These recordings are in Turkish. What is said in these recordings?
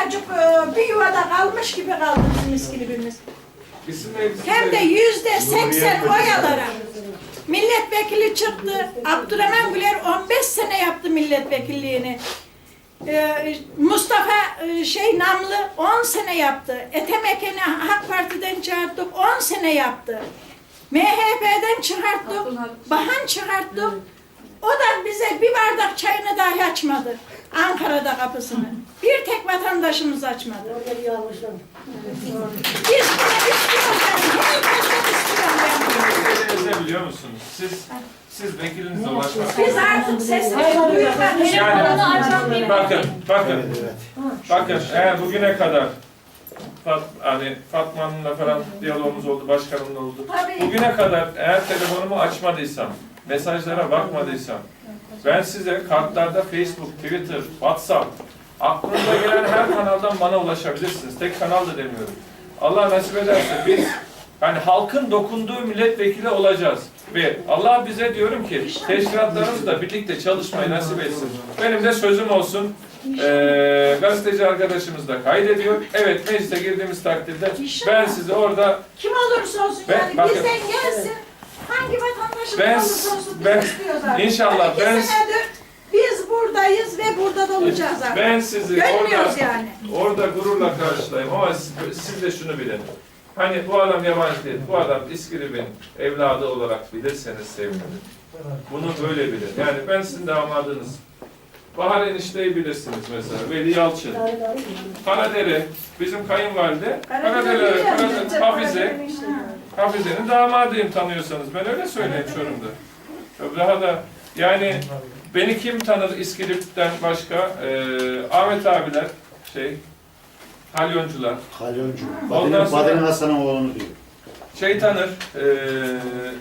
tanecik e, bir yuvada kalmış gibi kaldı bizim neydi? Hem de yüzde seksen oy alarak. Milletvekili çıktı. Abdurrahman Güler 15 sene yaptı milletvekilliğini. Ee, Mustafa e, şey Namlı 10 sene yaptı. Ethem Eken'i AK Parti'den çağırttık 10 sene yaptı. MHP'den çıkarttık, Bahan çıkarttık. O da bize bir bardak çayını dahi açmadı. Ankara'da kapısını. Bir tek vatandaşımız açmadı. Biz bunu istiyoruz yani. Herkesten istiyorum ben. Siz ne biliyor musunuz? Siz siz vekilinize ulaşmak. Biz artık sesimizi duyurmak Yani bakın, bakın, bakın eğer bugüne kadar Fat, hani Fatma Hanım'la falan diyalogumuz oldu, başkanımla oldu. Tabii. Bugüne kadar eğer telefonumu açmadıysam, mesajlara bakmadıysam, ben size kartlarda Facebook, Twitter, WhatsApp, aklınıza gelen her kanaldan bana ulaşabilirsiniz. Tek kanal da demiyorum. Allah nasip ederse biz hani halkın dokunduğu milletvekili olacağız. Ve Allah bize diyorum ki teşkilatlarımızla birlikte çalışmayı nasip etsin. Benim de sözüm olsun. Ee, gazeteci arkadaşımız da kaydediyor. Evet meclise girdiğimiz takdirde ben sizi orada Kim olursa olsun Ben- yani bakın. bizden gelsin. Hangi vatandaşımız Ben- olursa olsun biz ben- istiyoruz artık. İnşallah Yani iki ben- senedir biz buradayız ve burada da olacağız artık. ben sizi Görmüyoruz orada yani. orada gururla karşılayayım ama siz, siz de şunu bilin. Hani bu adam yabancı değil, bu adam İskilip'in evladı olarak bilirseniz sevinirim. Bunu böyle bilin. Yani ben sizin damadınız. Bahar enişteyi bilirsiniz mesela, Veli Yalçın. Karadere, bizim kayınvalide. Karadere, Karadere, Hafize. Hafize'nin damadıyım tanıyorsanız. Ben öyle söyleyeyim Çorum'da. Daha da yani beni kim tanır İskilip'ten başka? Ee, Ahmet abiler, şey, Halyoncular. Kalyoncu. Ondan Badem, sonra- Hasan'ın oğlunu diyor. Şey tanır, ee,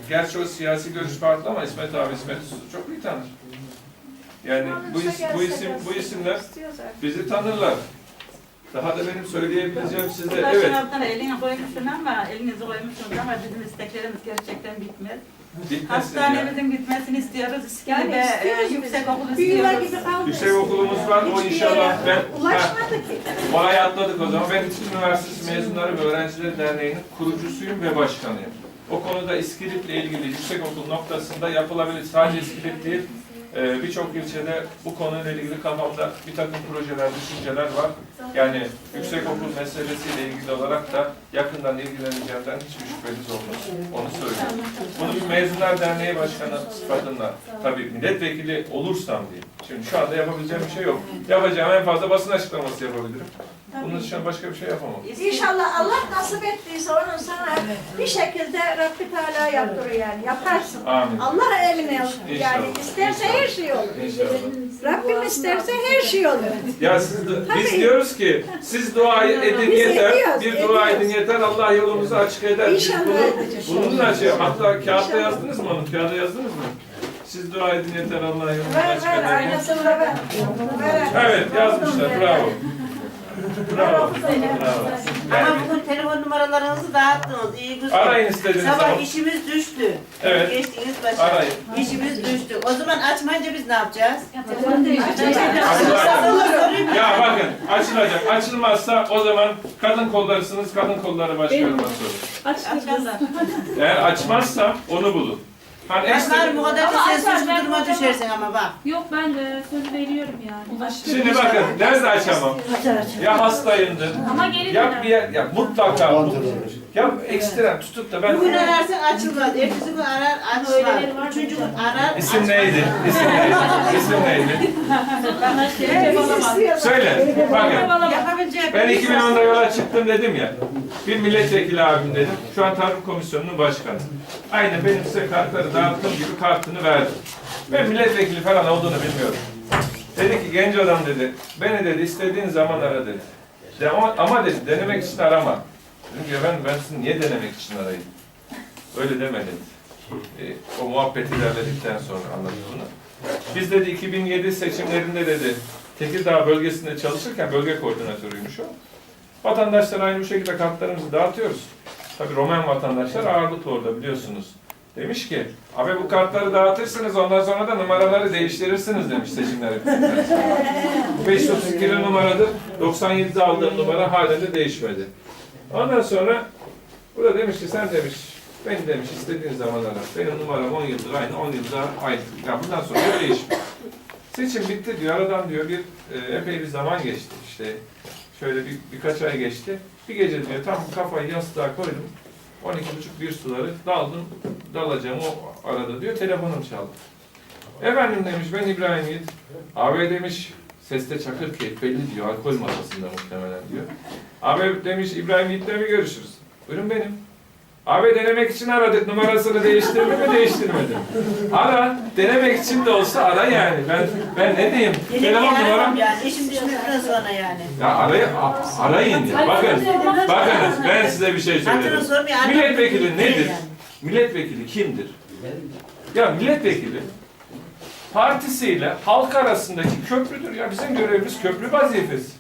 gerçi o siyasi görüş farklı ama İsmet abi, İsmet Uslu çok iyi tanır. Yani bu, is, bu isim bu isimler bizi tanırlar. Daha da benim söyleyebileceğim sizde evet. Evet. elini koymuşsun ama elinizi koymuşsunuz ama bizim isteklerimiz gerçekten bitmez. Bitmesin ya. Hastanemizin bitmesini istiyoruz. Yani İskilip'e e, istiyoruz yüksek biz. okul Büyüler istiyoruz. gibi. Yüksek okulumuz var, o Hiçbir inşallah yere ben... Ha, Ulaşmadık ki. Orayı atladık o zaman. Ben İTÜ Üniversitesi Mezunları ve Öğrencileri Derneği'nin kurucusuyum ve başkanıyım. O konuda İskilip'le ilgili yüksek okul noktasında yapılabilir. Sadece İskilip değil, e, birçok ilçede bu konuyla ilgili kafamda bir takım projeler, düşünceler var. Yani yüksek okul meselesiyle ilgili olarak da yakından ilgileneceğimden hiçbir şüpheniz olmasın. Onu söyleyeyim. Bunu bir Mezunlar Derneği Başkanı sıfatında, tabii milletvekili olursam diyeyim. Şimdi şu anda yapabileceğim bir şey yok. Yapacağım en fazla basın açıklaması yapabilirim. Bunun dışında başka bir şey yapamam. İnşallah Allah nasip ettiyse onun sana bir şekilde Rabbi Teala yaptırır yani. Yaparsın. Amin. Allah emine olur. Yani İnşallah. isterse her şey olur. İnşallah. Rabbim isterse her şey olur. Ya siz de- biz Tabii. diyoruz ki siz dua edin Biz yeter, ediyoruz, bir dua ediyoruz. edin yeter, Allah yolumuzu açık eder. Biz İnşallah bunu, edeceğiz. bunun açığı, hatta kağıtta yazdınız mı onu? Kağıda yazdınız mı? Siz dua edin yeter, Allah yolumuzu Ver açık ver eder. aynasını da ver. Ver. Evet yazmışlar, bravo. Bravo, bravo. Ama Yani, bugün telefon numaralarınızı dağıttınız. İyi güzel. arayın istediğiniz Sabah zaman. işimiz düştü. Evet. Geçtiğiniz başa. Arayın. İşimiz düştü. O zaman açmayınca biz ne yapacağız? Açılacak. Ya bakın açılacak. Açılmazsa o zaman kadın kollarısınız, kadın kolları başkanıma sorun. Eğer açmazsa onu bulun. Ekstra... Açlar bu kadar da Ama sen açar, suçlu ben duruma düşersin ama bak. Yok ben de söz veriyorum yani. Şimdi bakın nerede açamam? Ya hastayımdır. Ama gelin Ya bir yer, ya mutlaka ya ekstrem tutup da ben Bugün ararsan açılmaz. Ertesi gün arar Öyleleri var açmaz. mı Üçüncü gün arar isim neydi? İsim neydi? İsim neydi? Söyle. Bakın Yapabilecek ben 2010'da yola çıktım dedim ya. Bir milletvekili abim dedim. Şu an tarım komisyonunun başkanı. Aynı benim size kartları dağıttığım gibi kartını verdim. Ben milletvekili falan olduğunu bilmiyorum. Dedi ki genç adam dedi. Beni dedi istediğin zaman ara dedi. De, ama, ama dedi denemek için arama. Dedim ki ben, ben sizi niye denemek için arayayım? Öyle deme dedi. E, o muhabbeti ilerledikten sonra anladım bunu. Biz dedi 2007 seçimlerinde dedi Tekirdağ bölgesinde çalışırken bölge koordinatörüymüş o. Vatandaşlara aynı bu şekilde kartlarımızı dağıtıyoruz. Tabii Roman vatandaşlar ağırlıklı orada biliyorsunuz. Demiş ki, abi bu kartları dağıtırsınız ondan sonra da numaraları değiştirirsiniz demiş seçimler. Bu 532 numaradır. 97'de aldığım numara halen de değişmedi. Ondan sonra bu da demiş ki sen demiş beni demiş istediğin zaman ara. Benim numaram 10 yıldır aynı 10 yıldır aynı. Ya bundan sonra değişmiyor. Seçim bitti diyor. Aradan diyor bir e, epey bir zaman geçti işte. Şöyle bir, birkaç ay geçti. Bir gece diyor tam kafayı yastığa koydum. 12 buçuk bir suları daldım. Dalacağım o arada diyor. Telefonum çaldı. Efendim demiş ben İbrahim Yiğit. Abi demiş seste çakır keyif belli diyor. Alkol masasında muhtemelen diyor. Abi demiş İbrahim Yiğit'le mi görüşürüz? Buyurun benim. Abi denemek için aradık. Numarasını değiştirdi mi değiştirmedi. Ara. Denemek için de olsa ara yani. Ben ben ne diyeyim? Telefon numaram. yani. İşim düşmekten sonra yani. Ya arayı, a- arayın ya. Bakın. Bakın ben size bir şey Hatırını söyleyeyim. sormuyor. Milletvekili nedir? Yani. Milletvekili kimdir? Ya milletvekili partisiyle halk arasındaki köprüdür. Ya bizim görevimiz köprü vazifesi.